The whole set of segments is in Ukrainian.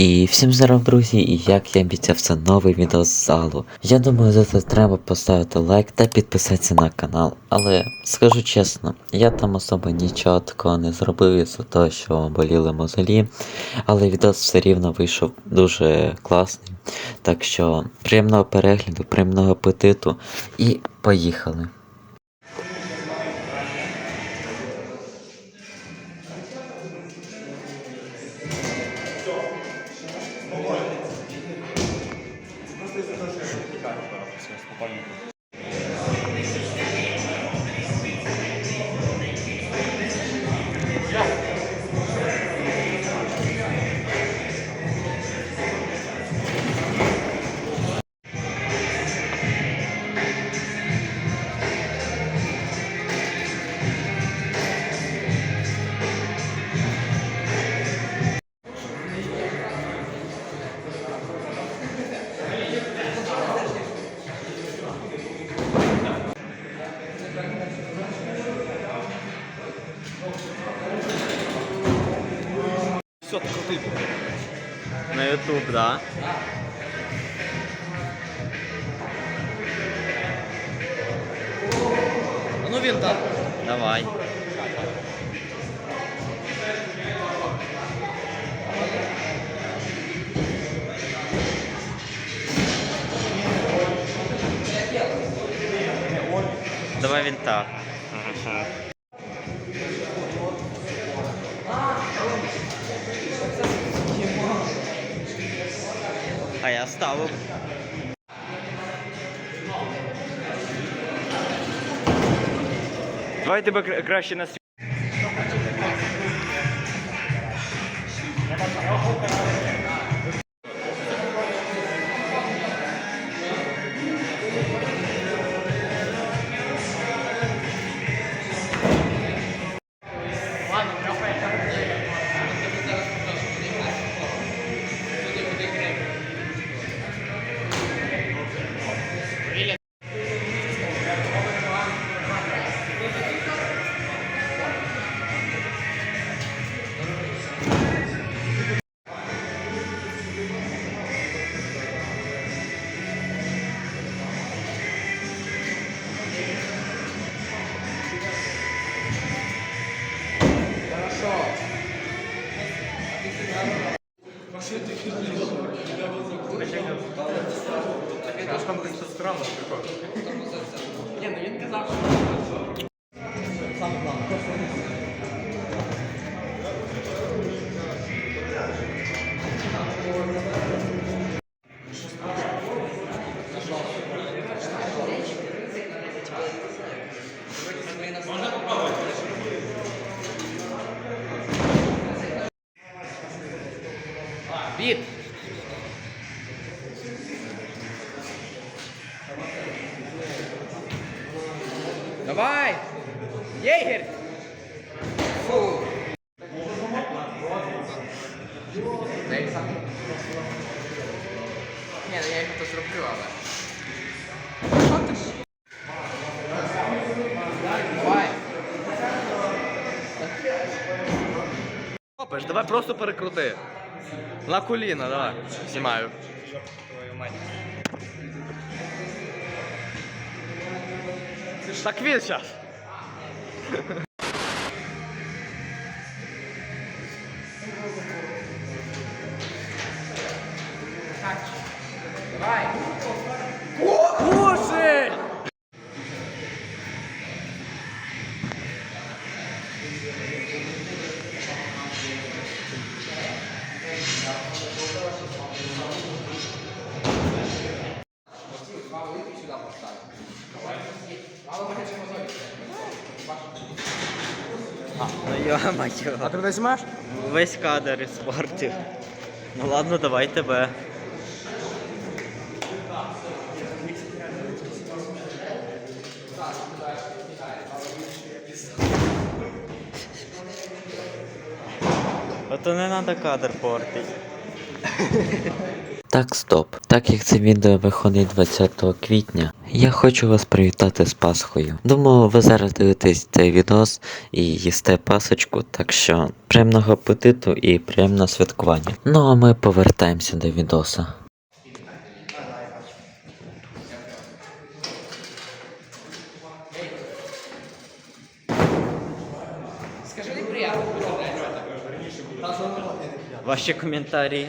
І всім здоров, друзі, і як я обіцяв, це новий відео з залу. Я думаю, за це треба поставити лайк та підписатися на канал. Але скажу чесно, я там особо нічого такого не зробив із-за того, що боліли мозолі. Але відео все рівно вийшов дуже класний. Так що приємного перегляду, приємного апетиту і поїхали. para ofrecer. Все, ти крутий був. На YouTube, да? А ну він так. Давай. Давай він так. А я ставив. Давай тебе краще на світ. Там все странно приходить. Ні, ну він казав, що... Давай! Єгер! Фу! Ні, ну я його то зроблю, але. Давай! Опеш, давай просто перекрути. На коліна, давай. Знімаю. Так він зараз. Давай. Йо-моє. А ти знімаєш? Весь кадр іспортив. Ну ладно, давай тебе. Ото не треба кадр портити. Так, стоп. Так як це відео виходить 20 квітня, Я хочу вас привітати з Пасхою. Думаю, ви зараз дивитесь цей відос і їсте пасочку, так що приємного апетиту і приємного святкування. Ну а ми повертаємося до відоса. Скажи, не приятно. Ваші коментарі.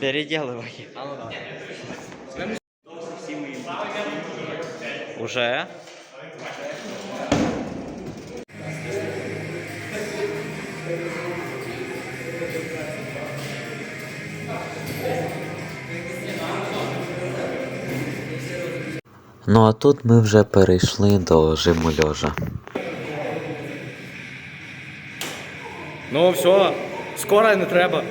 Переделывай. Уже? Ну а тут ми вже перейшли до жиму льожа. Ну все, скоро не треба.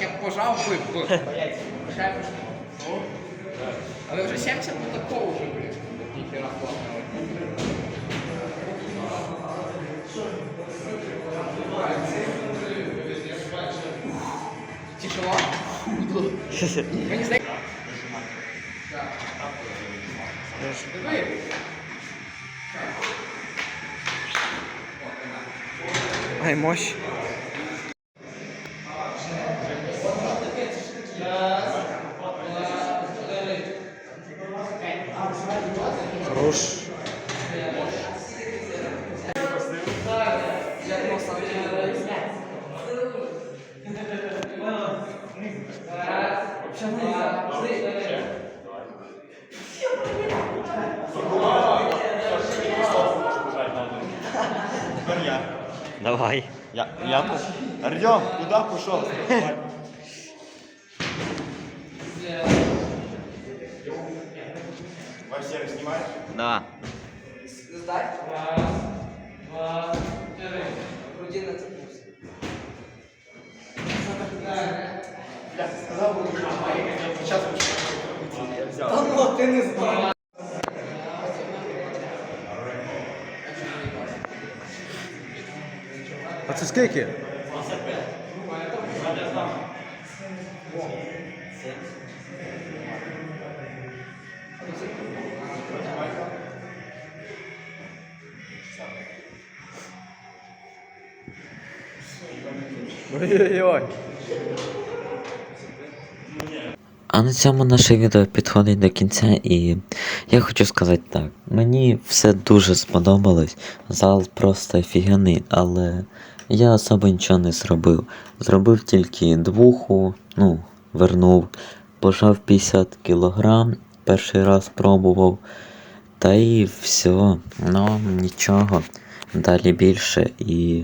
я б пожав би б. Ще б. Але вже 70 ну такого вже, блін. Ніхера класного. Тяжело? Мені здається. Диви. Ай, мощь. Хорош. Давай. Я, я. Артем, куда пошел? Да. Здать. Раз, два, три. Груди на цепусь. А це скільки? Ой-ой-ой. А на цьому наше відео підходить до кінця, і я хочу сказати так: мені все дуже сподобалось. Зал просто офігенний, але я особо нічого не зробив. Зробив тільки двуху, ну, вернув, пожав 50 кілограм, перший раз пробував. Та і все. Ну, нічого. Далі більше. І